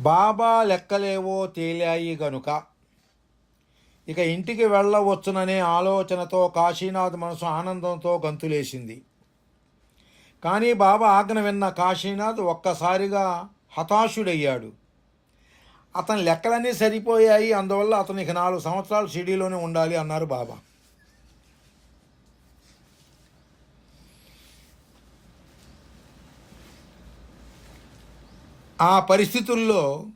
బాబా లెక్కలేవో తేలాయి గనుక. ఇక ఇంటికి వెళ్ళవచ్చుననే ఆలోచనతో కాశీనాథ్ మనసు ఆనందంతో గంతులేసింది. కానీ బాబా ఆజ్ఞ విన్న కాశీనాథ్ ఒక్కసారిగా హతాశుడయ్యాడు. అతని లెక్కలన్నీ సరిపోయాయి అందువల్ల అతను ఇక నాలుగు సంవత్సరాలు షిడీలోనే ఉండాలి అన్నారు బాబా. ఆ పరిస్థితుల్లో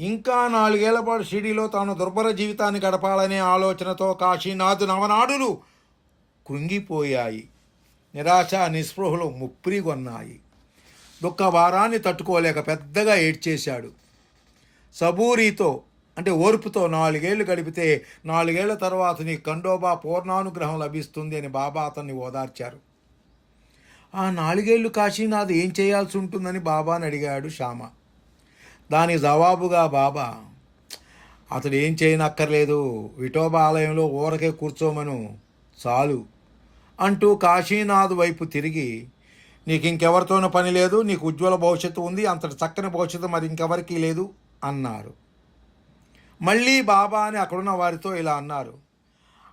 ఇంకా నాలుగేళ్ళ పాటు షిడీలో తాను దుర్భర జీవితాన్ని గడపాలనే ఆలోచనతో కాశీనాథ్ నవనాడులు కృంగిపోయాయి. నిరాశ నిస్పృహలు ముప్పిరిగొన్నాయి దుఃఖ వారాన్ని తట్టుకోలేక పెద్దగా ఏడ్చేశాడు. సబూరితో అంటే ఓర్పుతో నాలుగేళ్ళు గడిపితే నాలుగేళ్ళ తర్వాత నీ కండోబా పూర్ణానుగ్రహం లభిస్తుంది అని బాబా అతన్ని ఓదార్చారు. ఆ నాలుగేళ్ళు కాశీనాథ్ ఏం చేయాల్సి ఉంటుందని బాబాని అడిగాడు శ్యామ. దాని జవాబుగా బాబా అతడు ఏం చేయనక్కర్లేదు. విఠోబా ఆలయంలో ఊరకే కూర్చోమను. చాలు అంటూ కాశీనాథ్ వైపు తిరిగి నీకు ఇంకెవరితోనూ పని లేదు. నీకు ఉజ్వల భవిష్యత్తు ఉంది. అంతటి చక్కని భవిష్యత్తు మరి ఇంకెవరికీ లేదు అన్నారు. మళ్ళీ బాబా అని అక్కడున్న వారితో ఇలా అన్నారు.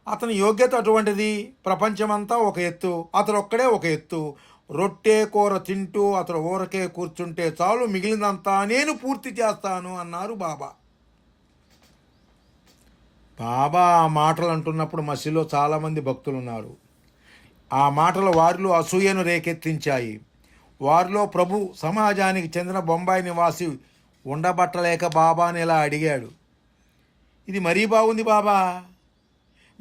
అతని యోగ్యత అటువంటిది. ప్రపంచమంతా ఒక ఎత్తు అతడు ఒక్కడే ఒక ఎత్తు. రొట్టె కూర తింటూ అతడు ఊరకే కూర్చుంటే చాలు మిగిలినంతా నేను పూర్తి చేస్తాను అన్నారు బాబా. బాబా ఆ మాటలు అంటున్నప్పుడు మసిలో చాలామంది భక్తులు ఉన్నారు ఆ మాటలు వారిలో అసూయను రేకెత్తించాయి. వారిలో ప్రభు సమాజానికి చెందిన బొంబాయి నివాసి ఉండబట్టలేక బాబాని ఇలా అడిగాడు. ఇది మరీ బాగుంది బాబా.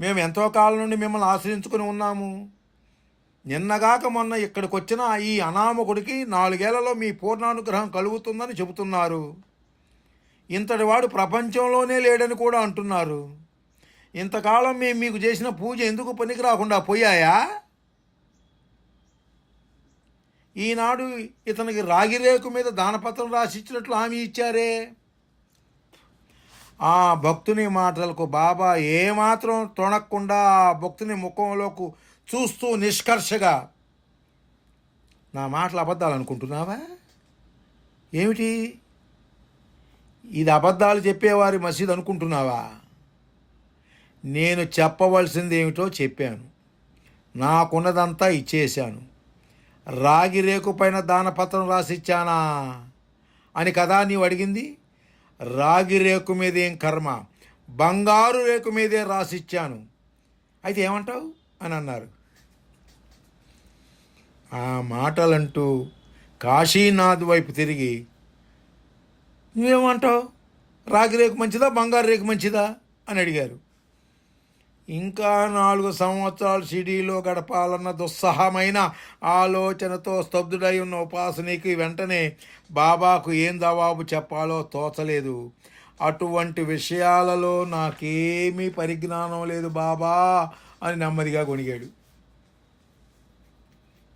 మేము ఎంతో కాలం నుండి మిమ్మల్ని ఆశ్రయించుకుని ఉన్నాము. నిన్నగాక మొన్న ఇక్కడికి వచ్చిన ఈ అనామకుడికి నాలుగేళ్ళలో మీ పూర్ణానుగ్రహం కలుగుతుందని చెబుతున్నారు. ఇంతటి వాడు ప్రపంచంలోనే లేడని కూడా అంటున్నారు. ఇంతకాలం మేము మీకు చేసిన పూజ ఎందుకు పనికి రాకుండా పోయాయా? ఈనాడు ఇతనికి రాగిరేకు మీద దానపత్రం రాసిచ్చినట్లు హామీ ఇచ్చారే? ఆ భక్తుని మాటలకు బాబా ఏమాత్రం తొణక్కుండా ఆ భక్తుని ముఖంలోకి చూస్తూ నిష్కర్షగా నా మాటలు అబద్ధాలు అనుకుంటున్నావా? ఏమిటి? ఇది అబద్ధాలు చెప్పేవారి మసీద్ అనుకుంటున్నావా? నేను చెప్పవలసింది ఏమిటో చెప్పాను. నాకున్నదంతా ఇచ్చేశాను. రాగి రేకు పైన దానపత్రం రాసిచ్చానా అని కదా నీవు అడిగింది? రాగి రేకు మీదేం కర్మ బంగారు రేకు మీదే రాసిచ్చాను. అయితే ఏమంటావు? అని అన్నారు. ఆ మాటలంటూ కాశీనాథ్ వైపు తిరిగి నువ్వేమంటావు? రాగి రేకు మంచిదా బంగారు రేకు మంచిదా? అని అడిగారు. ఇంకా నాలుగు సంవత్సరాలు సిడీలో గడపాలన్న దుస్సహమైన ఆలోచనతో స్తబ్దుడై ఉన్న ఉపాసనికి వెంటనే బాబాకు ఏం జవాబు చెప్పాలో తోచలేదు. అటువంటి విషయాలలో నాకేమీ పరిజ్ఞానం లేదు బాబా అని నెమ్మదిగా గొణిగాడు.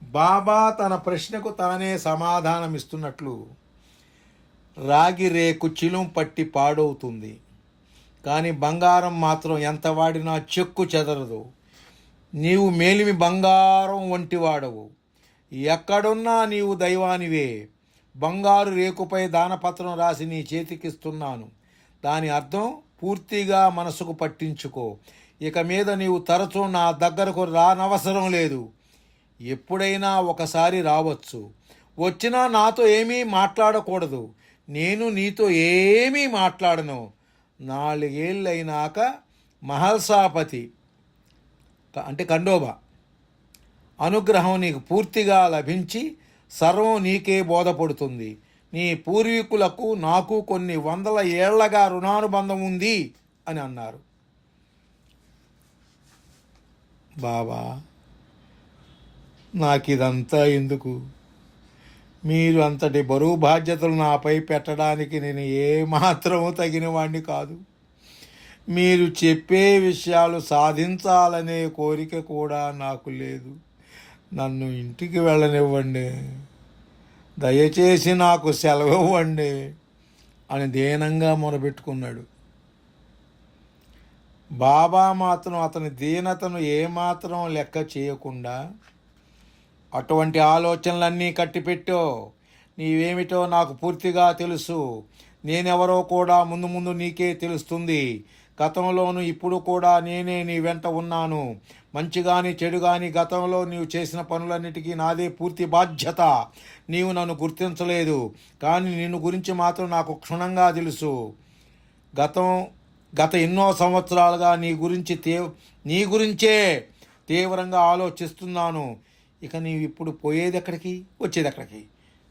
బాబా తన ప్రశ్నకు తానే సమాధానమిస్తున్నట్లు రాగి రేకు చిలుం పట్టి పాడవుతుంది. కానీ బంగారం మాత్రం ఎంత వాడినా చెక్కు చెదరదు. నీవు మేలిమి బంగారం వంటి వాడవు. ఎక్కడున్నా నీవు దైవానివే. బంగారు రేకుపై దానపత్రం రాసి నీ చేతికిస్తున్నాను. దాని అర్థం పూర్తిగా మనసుకు పట్టించుకో. ఇక మీద నీవు తరచూ నా దగ్గరకు రానవసరం లేదు. ఎప్పుడైనా ఒకసారి రావచ్చు. వచ్చినా నాతో ఏమీ మాట్లాడకూడదు. నేను నీతో ఏమీ మాట్లాడను. నాలుగేళ్ళైనాక మహల్సాపతి అంటే కండోబా అనుగ్రహం నీకు పూర్తిగా లభించి సర్వం నీకే బోధపడుతుంది. నీ పూర్వీకులకు నాకు కొన్ని వందల ఏళ్ళగా రుణానుబంధం ఉంది అని అన్నారు. బాబా నాకు ఇదంతా ఎందుకు? మీరు అంతటి బరువు బాధ్యతలు నాపై పెట్టడానికి నేను ఏమాత్రము తగిన వాణ్ణి కాదు. మీరు చెప్పే విషయాలు సాధించాలనే కోరిక కూడా నాకు లేదు. నన్ను ఇంటికి వెళ్ళనివ్వండి. దయచేసి నాకు సెలవు ఇవ్వండి అని దీనంగా మొరబెట్టుకున్నాడు బాబా మాత్రం అతని దీనతను ఏమాత్రం లెక్క చేయకుండా అటువంటి ఆలోచనలన్నీ కట్టిపెట్టో. నీవేమిటో నాకు పూర్తిగా తెలుసు. నేనెవరో కూడా ముందు ముందు నీకే తెలుస్తుంది. గతంలోను ఇప్పుడు కూడా నేనే నీ వెంట ఉన్నాను. మంచి కానీ చెడు కానీ గతంలో నీవు చేసిన పనులన్నిటికీ నాదే పూర్తి బాధ్యత. నీవు నన్ను గుర్తించలేదు. కానీ నిన్ను గురించి మాత్రం నాకు క్షుణ్ణంగా తెలుసు. గతం గత ఎన్నో సంవత్సరాలుగా నీ గురించి తే నీ గురించే తీవ్రంగా ఆలోచిస్తున్నాను. ఇక నీవు ఇప్పుడు పోయేది ఎక్కడికి? వచ్చేది ఎక్కడికి?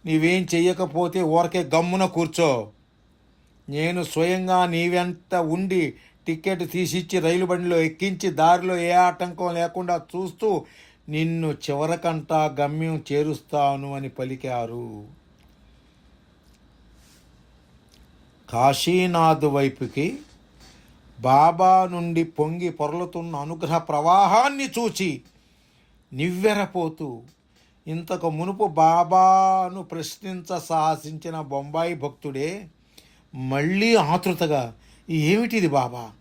నీవేం చెయ్యకపోతే ఊరకే గమ్మున కూర్చో. నేను స్వయంగా నీవెంత ఉండి టికెట్ తీసిచ్చి రైలు బండిలో ఎక్కించి దారిలో ఏ ఆటంకం లేకుండా చూస్తూ నిన్ను చివరకంటా గమ్యం చేరుస్తాను అని పలికారు. కాశీనాథ్ వైపుకి బాబా నుండి పొంగి పొరలుతున్న అనుగ్రహ ప్రవాహాన్ని చూచి నివ్వెరపోతూ ఇంతకు మునుపు బాబాను ప్రశ్నించ సాహసించిన బొంబాయి భక్తుడే మళ్ళీ ఆతృతగా ఏమిటిది బాబా?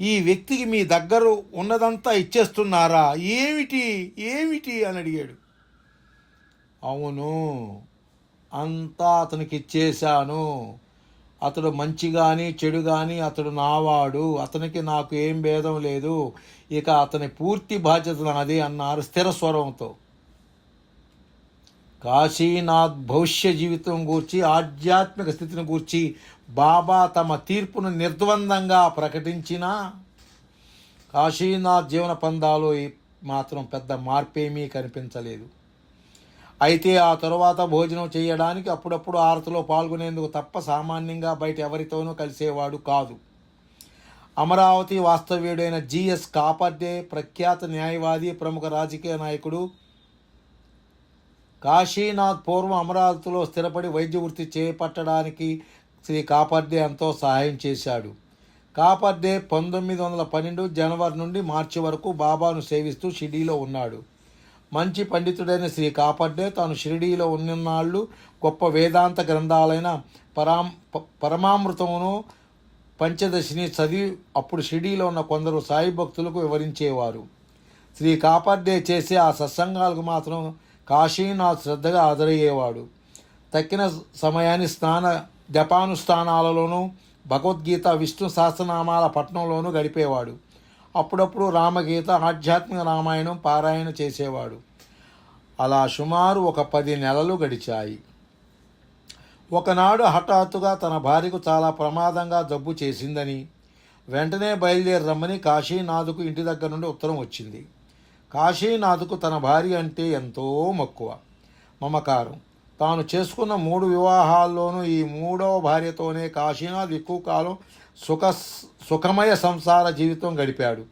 ఈ వ్యక్తికి మీ దగ్గర ఉన్నదంతా ఇచ్చేస్తున్నారా? ఏమిటి? ఏమిటి? అని అడిగాడు. అవును అంతా అతనికి ఇచ్చేశాను అతడు మంచి కానీ చెడు కానీ అతడు నావాడు. అతనికి నాకు ఏం భేదం లేదు. ఇక అతని పూర్తి బాధ్యత నాది అన్నారు స్థిర స్వరంతో. కాశీనాథ్ భవిష్య జీవితం గూర్చి ఆధ్యాత్మిక స్థితిని గూర్చి బాబా తమ తీర్పును నిర్ద్వందంగా ప్రకటించిన కాశీనాథ్ జీవన పందాలో మాత్రం పెద్ద మార్పేమీ కనిపించలేదు. అయితే ఆ తరువాత భోజనం చేయడానికి అప్పుడప్పుడు ఆరతిలో పాల్గొనేందుకు తప్ప సామాన్యంగా బయట ఎవరితోనూ కలిసేవాడు కాదు. అమరావతి వాస్తవ్యుడైన జిఎస్ కాపర్డే ప్రఖ్యాత న్యాయవాది ప్రముఖ రాజకీయ నాయకుడు. కాశీనాథ్ పూర్వం అమరావతిలో స్థిరపడి వైద్య వృత్తి చేపట్టడానికి శ్రీ కాపర్డే ఎంతో సహాయం చేశాడు. కాపర్డే పంతొమ్మిది వందల పన్నెండు జనవరి నుండి మార్చి వరకు బాబాను సేవిస్తూ షిరిడీలో ఉన్నాడు. మంచి పండితుడైన శ్రీ కాపర్డే తాను షిరిడీలో ఉన్ననాళ్ళు గొప్ప వేదాంత గ్రంథాలైన పరాం పరమామృతమును పంచదశిని చదివి అప్పుడు షిడీలో ఉన్న కొందరు సాయి భక్తులకు వివరించేవారు. శ్రీ కాపర్డే చేసే ఆ సత్సంగాలకు మాత్రం కాశీనాథ్ శ్రద్ధగా హాజరయ్యేవాడు. తక్కిన సమయాన్ని స్నాన జపానుష్ఠానాలలోనూ భగవద్గీత విష్ణు సహస్రనామాల పట్టణంలోనూ గడిపేవాడు. అప్పుడప్పుడు రామగీత ఆధ్యాత్మిక రామాయణం పారాయణ చేసేవాడు. అలా సుమారు ఒక పది నెలలు గడిచాయి. ఒకనాడు హఠాత్తుగా తన భార్యకు చాలా ప్రమాదంగా జబ్బు చేసిందని వెంటనే బయలుదేరి రమ్మని కాశీనాథుకు ఇంటి దగ్గర నుండి ఉత్తరం వచ్చింది. కాశీనాథుకు తన భార్య అంటే ఎంతో మక్కువ మమకారం. తాను చేసుకున్న మూడు వివాహాల్లోనూ ఈ మూడవ భార్యతోనే కాశీనాథ్ ఎక్కువ కాలం సుఖ సుఖమయ సంసార జీవితం గడిపాడు.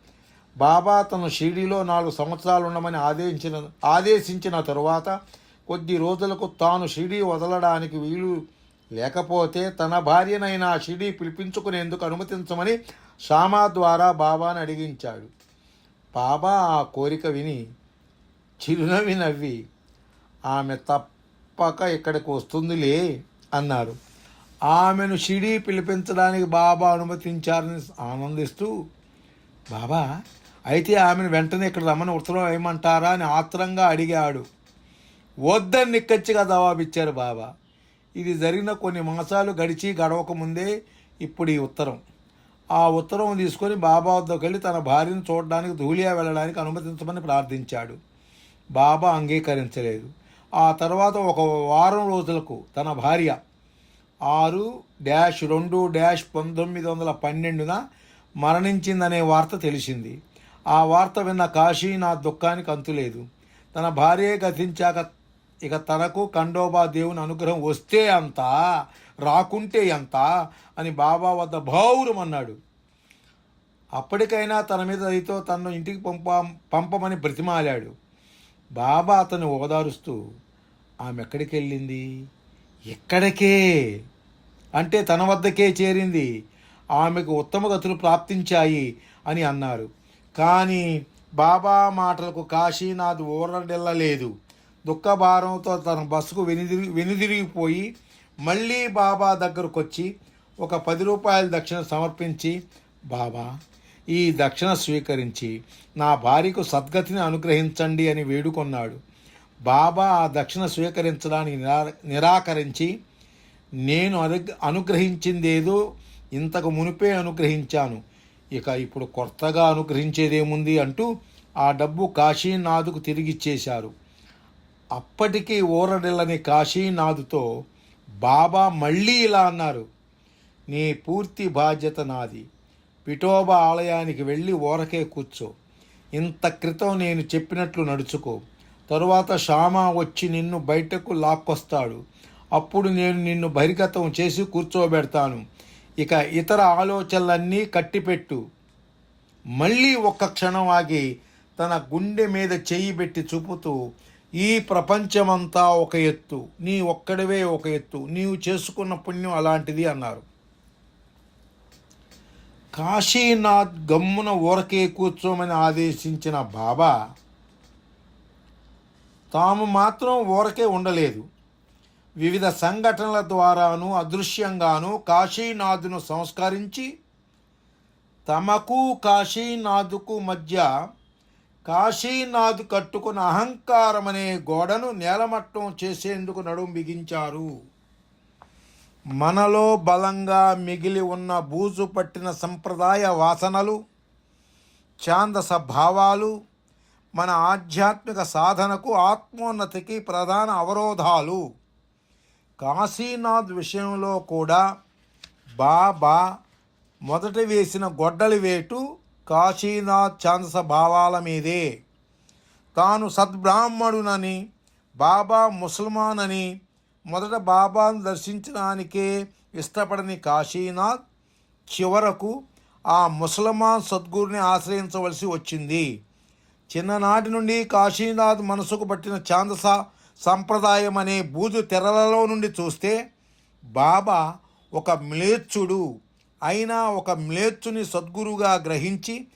బాబా తను షిరిడీలో నాలుగు సంవత్సరాలు ఉండమని ఆదేశించిన ఆదేశించిన తరువాత కొద్ది రోజులకు తాను షిడి వదలడానికి వీలు లేకపోతే తన భార్యనైనా షిడి పిలిపించుకునేందుకు అనుమతించమని షామా ద్వారా బాబాను అడిగించాడు. బాబా ఆ కోరిక విని చిరునవ్వి నవ్వి ఆమె తప్పక ఇక్కడికి వస్తుందిలే అన్నారు. ఆమెను షిడీ పిలిపించడానికి బాబా అనుమతించారని ఆనందిస్తూ బాబా అయితే ఆమెను వెంటనే ఇక్కడ రమ్మని ఉత్తరం వేయమంటారా అని ఆత్రంగా అడిగాడు. వద్దని నిక్కచ్చిగా జవాబిచ్చారు బాబా. ఇది జరిగిన కొన్ని మాసాలు గడిచి గడవక ముందే ఇప్పుడు ఈ ఉత్తరం. ఆ ఉత్తరం తీసుకొని బాబా వద్దకు వెళ్ళి తన భార్యను చూడడానికి ధూలియా వెళ్ళడానికి అనుమతించమని ప్రార్థించాడు. బాబా అంగీకరించలేదు. ఆ తర్వాత ఒక వారం రోజులకు తన భార్య ఆరు డ్యాష్ రెండు డ్యాష్ పంతొమ్మిది వందల పన్నెండున మరణించిందనే వార్త తెలిసింది. ఆ వార్త విన్న కాశీ నా దుఃఖానికి అంతులేదు. తన భార్య గతించాక ఇక తనకు ఖండోబా దేవుని అనుగ్రహం వస్తే అంత రాకుంటే ఎంత అని బాబా వద్ద భావురమన్నాడు అప్పటికైనా తన మీద దయతో తనను ఇంటికి పంప పంపమని బ్రతిమాలాడు. బాబా అతను ఓదారుస్తూ ఆమె ఎక్కడికి వెళ్ళింది? ఎక్కడికే? అంటే తన వద్దకే చేరింది. ఆమెకు ఉత్తమ గతులు ప్రాప్తించాయి అని అన్నారు. కానీ బాబా మాటలకు కాశీనాథ్ ఊరడెళ్ళలేదు. దుఃఖభారంతో తన బస్సుకు వెనుదిరి వెనుదిరిగిపోయి మళ్ళీ బాబా దగ్గరకు వచ్చి ఒక పది రూపాయల దక్షిణ సమర్పించి బాబా ఈ దక్షిణ స్వీకరించి నా భార్యకు సద్గతిని అనుగ్రహించండి అని వేడుకొన్నాడు. బాబా ఆ దక్షిణ స్వీకరించడానికి నిరా నిరాకరించి నేను అను అనుగ్రహించిందేదో ఇంతకు మునిపే అనుగ్రహించాను. ఇక ఇప్పుడు కొత్తగా అనుగ్రహించేదేముంది అంటూ ఆ డబ్బు కాశీనాథుకు తిరిగిచ్చేశారు. అప్పటికీ ఊరడిల్లని కాశీనాథుతో బాబా మళ్ళీ ఇలా అన్నారు. నీ పూర్తి బాధ్యత నాది. పిఠోబా ఆలయానికి వెళ్ళి ఊరకే కూర్చో. ఇంత క్రితం నేను చెప్పినట్లు నడుచుకో. తరువాత షామా వచ్చి నిన్ను బయటకు లాక్కొస్తాడు. అప్పుడు నేను నిన్ను బహిర్గతం చేసి కూర్చోబెడతాను. ఇక ఇతర ఆలోచనలన్నీ కట్టిపెట్టు. మళ్ళీ ఒక్క క్షణం ఆగి తన గుండె మీద చెయ్యి పెట్టి చూపుతూ ఈ ప్రపంచమంతా ఒక ఎత్తు. నీ ఒక్కడివే ఒక ఎత్తు. నీవు చేసుకున్న పుణ్యం అలాంటిది అన్నారు. కాశీనాథ్ గమ్మున ఊరకే కూర్చోమని ఆదేశించిన బాబా తాము మాత్రం ఊరకే ఉండలేదు. వివిధ సంఘటనల ద్వారాను అదృశ్యంగాను కాశీనాథ్ను సంస్కరించి తమకు కాశీనాథుకు మధ్య కాశీనాథ్ కట్టుకున్న అహంకారం అనే గోడను నేలమట్టం చేసేందుకు నడుం బిగించారు. మనలో బలంగా మిగిలి ఉన్న బూజు పట్టిన సంప్రదాయ వాసనలు ఛాందస భావాలు మన ఆధ్యాత్మిక సాధనకు ఆత్మోన్నతికి ప్రధాన అవరోధాలు. కాశీనాథ్ విషయంలో కూడా బాబా మొదట వేసిన గొడ్డలి వేటు కాశీనాథ్ ఛాందస భావాల మీదే. తాను సద్బ్రాహ్మణునని బాబా ముసల్మాన్ అని మొదట బాబాను దర్శించడానికే ఇష్టపడని కాశీనాథ్ చివరకు ఆ ముసల్మాన్ సద్గురుని ఆశ్రయించవలసి వచ్చింది. చిన్ననాటి నుండి కాశీనాథ్ మనసుకు పట్టిన ఛాందస సంప్రదాయం అనే బూజు తెరలలో నుండి చూస్తే బాబా ఒక మ్లేచ్చుడు అయినా ఒక మ్లేచ్చుని సద్గురుగా గ్రహించి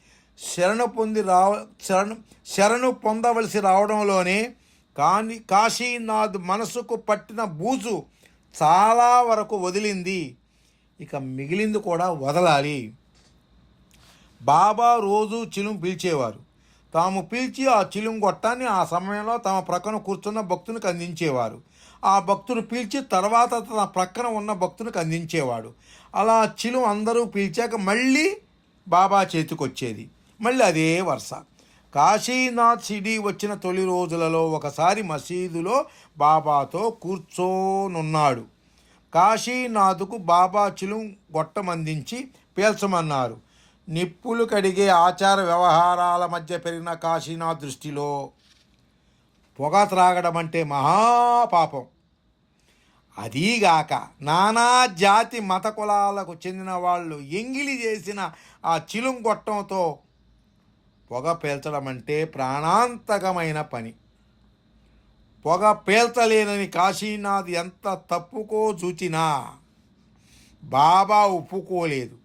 శరణు పొంది రావ శరణు శరణు పొందవలసి రావడంలోనే కానీ కాశీనాథ్ మనసుకు పట్టిన బూజు చాలా వరకు వదిలింది. ఇక మిగిలింది కూడా వదలాలి. బాబా రోజు చిలుం పిలిచేవారు. తాము పిలిచి ఆ చిలుం గొట్టాన్ని ఆ సమయంలో తమ ప్రక్కన కూర్చున్న భక్తునికి అందించేవారు. ఆ భక్తుడు పీల్చి తర్వాత తన ప్రక్కన ఉన్న భక్తునికి అందించేవాడు. అలా చిలుం అందరూ పీల్చాక మళ్ళీ బాబా చేతికొచ్చేది. మళ్ళీ అదే వరుస. కాశీనాథ్ సిడి వచ్చిన తొలి రోజులలో ఒకసారి మసీదులో బాబాతో కూర్చోనున్నాడు. కాశీనాథ్కు బాబా చిలుం గొట్టమందించి పీల్చమన్నారు. నిప్పులు కడిగే ఆచార వ్యవహారాల మధ్య పెరిగిన కాశీనాథ్ దృష్టిలో పొగ త్రాగడం అంటే మహాపాపం అదీగాక నానా జాతి మత కులాలకు చెందిన వాళ్ళు ఎంగిలి చేసిన ఆ చిలుం గొట్టంతో పొగ పేల్చడం అంటే ప్రాణాంతకమైన పని. పొగ పేల్చలేనని కాశీనాథ్ ఎంత తప్పుకో చూచినా బాబా ఒప్పుకోలేదు.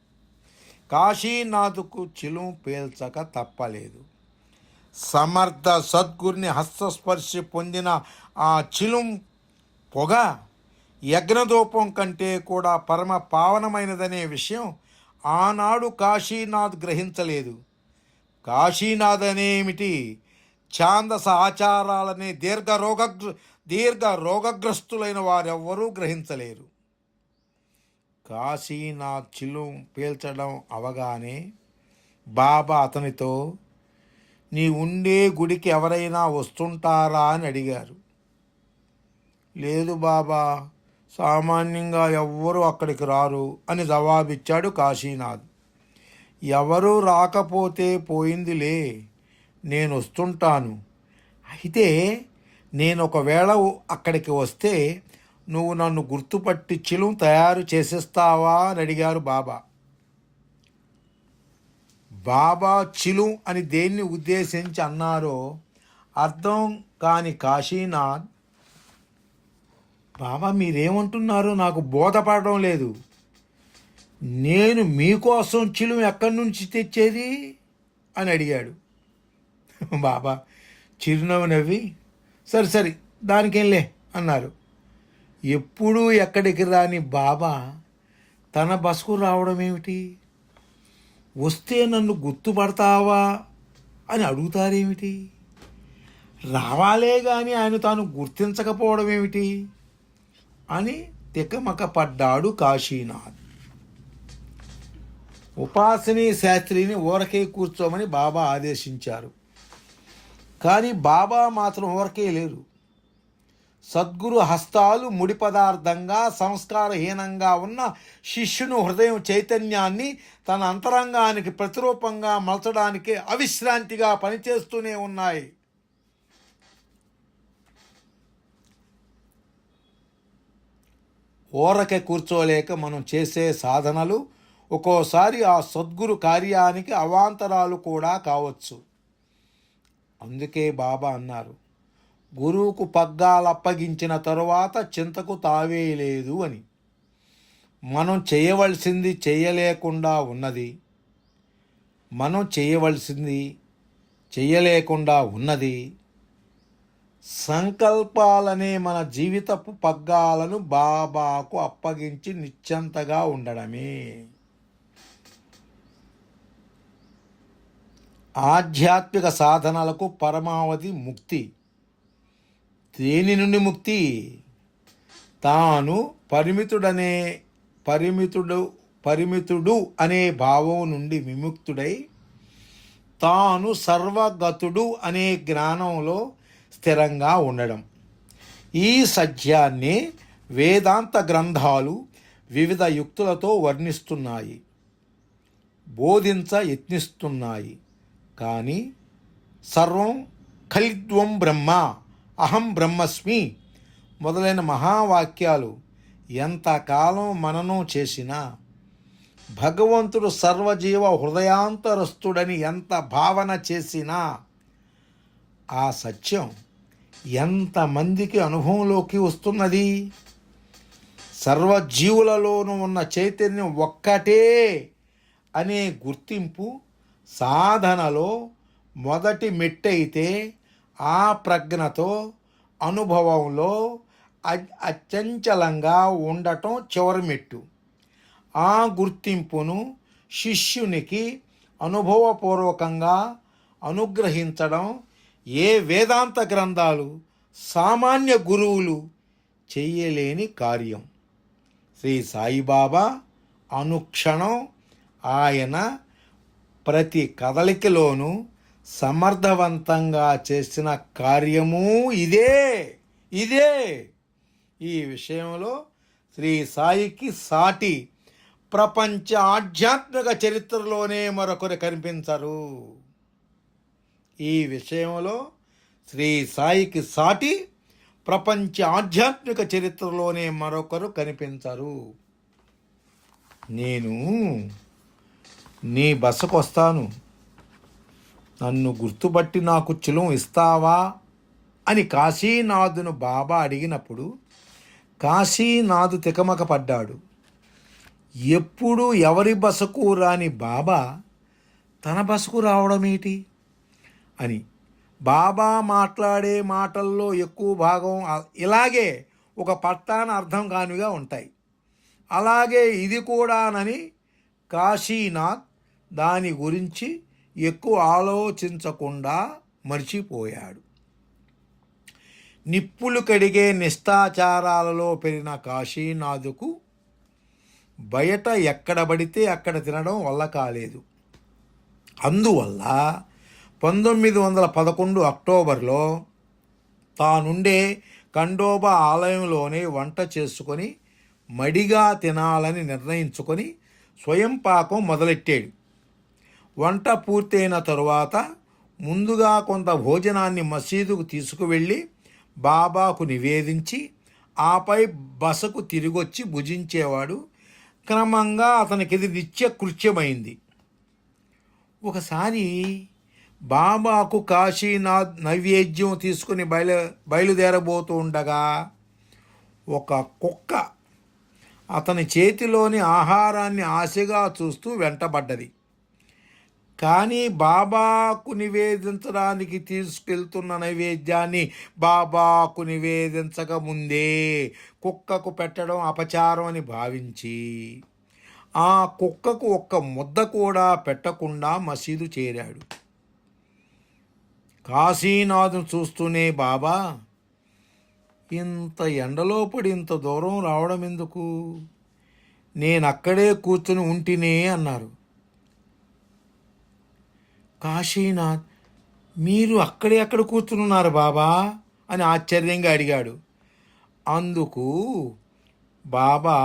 కాశీనాథ్కు చిలుం పేల్చక తప్పలేదు. సమర్థ సద్గురిని హస్తస్పర్శి పొందిన ఆ చిలుం పొగ యజ్ఞదూపం కంటే కూడా పరమ పావనమైనదనే విషయం ఆనాడు కాశీనాథ్ గ్రహించలేదు. కాశీనాథ్ అనేమిటి ఛాందస ఆచారాలనే దీర్ఘ రోగ దీర్ఘ రోగగ్రస్తులైన వారెవ్వరూ గ్రహించలేరు. కాశీనాథ్ చిలుం పీల్చడం అవగానే బాబా అతనితో నీ ఉండే గుడికి ఎవరైనా వస్తుంటారా? అని అడిగారు. లేదు బాబా సామాన్యంగా ఎవ్వరూ అక్కడికి రారు అని జవాబిచ్చాడు కాశీనాథ్. ఎవరూ రాకపోతే పోయిందిలే నేను వస్తుంటాను. అయితే నేను ఒకవేళ అక్కడికి వస్తే నువ్వు నన్ను గుర్తుపట్టి చిలుం తయారు చేసేస్తావా అని అడిగారు బాబా. బాబా చిలుం అని దేన్ని ఉద్దేశించి అన్నారో అర్థం కాని కాశీనాథ్ బాబా మీరేమంటున్నారో నాకు బోధపడడం లేదు. నేను మీకోసం చిలుం ఎక్కడి నుంచి తెచ్చేది? అని అడిగాడు. బాబా చిరునవ్వు నవ్వి సరే సరే దానికేంలే అన్నారు. ఎప్పుడూ ఎక్కడికి రాని బాబా తన బస్కు రావడం ఏమిటి? వస్తే నన్ను గుర్తుపడతావా? అని అడుగుతారేమిటి? రావాలే కానీ ఆయన తాను గుర్తించకపోవడం ఏమిటి? అని తికమకపడ్డాడు కాశీనాథ్. ఉపాసనీ శాస్త్రిని ఊరకే కూర్చోమని బాబా ఆదేశించారు. కానీ బాబా మాత్రం ఊరకే లేరు. సద్గురు హస్తాలు ముడి పదార్థంగా సంస్కారహీనంగా ఉన్న శిష్యును హృదయం చైతన్యాన్ని తన అంతరంగానికి ప్రతిరూపంగా మలచడానికి అవిశ్రాంతిగా పనిచేస్తూనే ఉన్నాయి. ఊరకే కూర్చోలేక మనం చేసే సాధనలు ఒక్కోసారి ఆ సద్గురు కార్యానికి అవాంతరాలు కూడా కావచ్చు. అందుకే బాబా అన్నారు గురువుకు పగ్గాలు అప్పగించిన తరువాత చింతకు తావే లేదు అని. మనం చేయవలసింది చేయలేకుండా ఉన్నది మనం చేయవలసింది చేయలేకుండా ఉన్నది సంకల్పాలనే మన జీవితపు పగ్గాలను బాబాకు అప్పగించి నిశ్చంతగా ఉండడమే. ఆధ్యాత్మిక సాధనలకు పరమావధి ముక్తి. దేని నుండి ముక్తి? తాను పరిమితుడనే పరిమితుడు పరిమితుడు అనే భావం నుండి విముక్తుడై తాను సర్వగతుడు అనే జ్ఞానంలో స్థిరంగా ఉండడం. ఈ సత్యాన్ని వేదాంత గ్రంథాలు వివిధ యుక్తులతో వర్ణిస్తున్నాయి. బోధించ యత్నిస్తున్నాయి. కానీ సర్వం ఖలిద్వం బ్రహ్మ అహం బ్రహ్మస్మి మొదలైన మహావాక్యాలు ఎంతకాలం మననం చేసినా భగవంతుడు సర్వజీవ హృదయాంతరస్తుడని ఎంత భావన చేసినా ఆ సత్యం ఎంతమందికి అనుభవంలోకి వస్తున్నది? సర్వజీవులలోనూ ఉన్న చైతన్యం ఒక్కటే అనే గుర్తింపు సాధనలో మొదటి మెట్టయితే ఆ ప్రజ్ఞతో అనుభవంలో అత్యంచలంగా ఉండటం చివరి మెట్టు. ఆ గుర్తింపును శిష్యునికి అనుభవపూర్వకంగా అనుగ్రహించడం ఏ వేదాంత గ్రంథాలు సామాన్య గురువులు చెయ్యలేని కార్యం. శ్రీ సాయిబాబా అనుక్షణం ఆయన ప్రతి కదలికలోనూ సమర్థవంతంగా చేసిన కార్యము ఇదే ఇదే. ఈ విషయంలో శ్రీ సాయికి సాటి ప్రపంచ ఆధ్యాత్మిక చరిత్రలోనే మరొకరు కనిపించరు. ఈ విషయంలో శ్రీ సాయికి సాటి ప్రపంచ ఆధ్యాత్మిక చరిత్రలోనే మరొకరు కనిపించరు. నేను నీ బస్సుకొస్తాను. వస్తాను నన్ను గుర్తుపట్టి నాకు చిలం ఇస్తావా? అని కాశీనాథును బాబా అడిగినప్పుడు కాశీనాథు తికమక పడ్డాడు. ఎప్పుడు ఎవరి బసకు రాని బాబా తన బసకు రావడమేటి? అని. బాబా మాట్లాడే మాటల్లో ఎక్కువ భాగం ఇలాగే ఒక పట్టాన అర్థం కానివిగా ఉంటాయి. అలాగే ఇది కూడానని కాశీనాథ్ దాని గురించి ఎక్కువ ఆలోచించకుండా మర్చిపోయాడు. నిప్పులు కడిగే నిష్ఠాచారాలలో పెరిగిన కాశీనాథుకు బయట ఎక్కడ పడితే అక్కడ తినడం వల్ల కాలేదు. అందువల్ల పంతొమ్మిది వందల పదకొండు అక్టోబర్లో తానుండే ఖండోబా ఆలయంలోనే వంట చేసుకొని మడిగా తినాలని నిర్ణయించుకొని స్వయం పాకం మొదలెట్టాడు. వంట పూర్తయిన తరువాత ముందుగా కొంత భోజనాన్ని మసీదుకు తీసుకువెళ్ళి బాబాకు నివేదించి ఆపై బసకు తిరిగొచ్చి భుజించేవాడు. క్రమంగా అతనికి ఇది నిత్య కృత్యమైంది ఒకసారి బాబాకు కాశీనాథ్ నైవేద్యం తీసుకుని బయలు బయలుదేరబోతూ ఉండగా ఒక కుక్క అతని చేతిలోని ఆహారాన్ని ఆశగా చూస్తూ వెంటబడ్డది. కానీ బాబాకు నివేదించడానికి తీసుకెళ్తున్న నైవేద్యాన్ని బాబాకు నివేదించక ముందే కుక్కకు పెట్టడం అపచారం అని భావించి ఆ కుక్కకు ఒక్క ముద్ద కూడా పెట్టకుండా మసీదు చేరాడు. కాశీనాథుని చూస్తూనే బాబా ఇంత ఎండలో పడి ఇంత దూరం రావడం ఎందుకు? నేను అక్కడే కూర్చుని ఉంటినే అన్నారు. కాశీనాథ్ మీరు అక్కడే అక్కడ కూర్చునున్నారు బాబా అని ఆశ్చర్యంగా అడిగాడు. అందుకు బాబా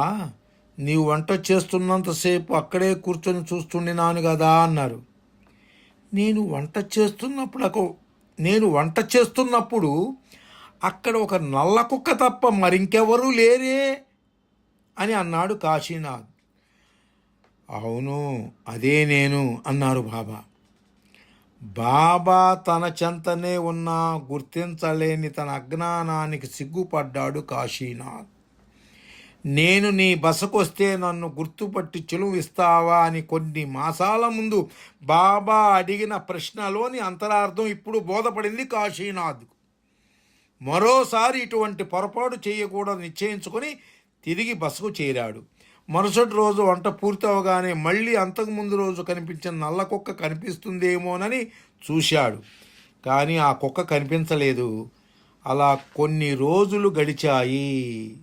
నీ వంట చేస్తున్నంతసేపు అక్కడే కూర్చొని చూస్తుండినాను కదా అన్నారు. నేను వంట చేస్తున్నప్పుడు నేను వంట చేస్తున్నప్పుడు అక్కడ ఒక నల్ల కుక్క తప్ప మరింకెవరూ లేరే అని అన్నాడు కాశీనాథ్. అవును అదే నేను అన్నారు బాబా. బాబా తన చెంతనే ఉన్న గుర్తించలేని తన అజ్ఞానానికి సిగ్గుపడ్డాడు కాశీనాథ్. నేను నీ బసకొస్తే నన్ను గుర్తుపట్టి చెలువిస్తావా అని కొన్ని మాసాల ముందు బాబా అడిగిన ప్రశ్నలోని అంతరార్థం ఇప్పుడు బోధపడింది కాశీనాథ్కు మరోసారి ఇటువంటి పొరపాటు చేయకూడదు నిశ్చయించుకొని తిరిగి బసకు చేరాడు. మరుసటి రోజు వంట పూర్తవగానే మళ్ళీ అంతకుముందు రోజు కనిపించిన నల్ల కుక్క కనిపిస్తుందేమోనని చూశాడు. కానీ ఆ కుక్క కనిపించలేదు. అలా కొన్ని రోజులు గడిచాయి.